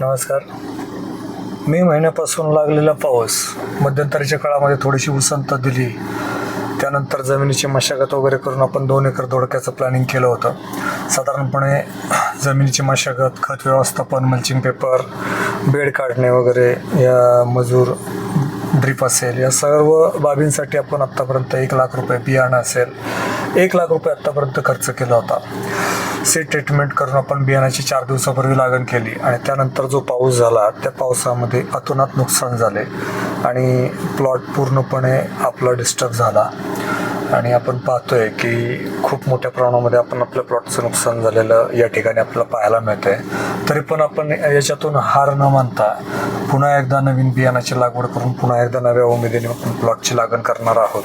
नमस्कार. मे महिन्यापासून लागलेला पाऊस मध्यंतरीच्या काळामध्ये थोडीशी उसंत दिली. त्यानंतर जमिनीची मशागत वगैरे करून आपण दोन एकर दोडक्याचं प्लॅनिंग केलं होतं. साधारणपणे जमिनीची मशागत खत व्यवस्थापन मल्चिंग पेपर बेड काढणे वगैरे या मजूर ड्रीप असेल या सर्व बाबींसाठी आपण आत्तापर्यंत एक लाख रुपये बियाणं असेल एक लाख रुपये आत्तापर्यंत खर्च केला होता. सीड ट्रीटमेंट करून आपण बियाण्याची चार दिवसापूर्वी लागण केली आणि त्यानंतर जो पाऊस झाला त्या पावसामध्ये अतोनात नुकसान झाले आणि प्लॉट पूर्णपणे आपला डिस्टर्ब झाला. आणि आपण पाहतोय की खूप मोठ्या प्रमाणामध्ये आपण आपल्या प्लॉटचं नुकसान झालेलं या ठिकाणी आपल्याला पाहायला मिळतंय. तरी पण आपण याच्यातून हार न मानता पुन्हा एकदा नवीन बियाणाची लागवड करून पुन्हा एकदा नव्या उमेदीने आपण प्लॉटची लागण करणार आहोत.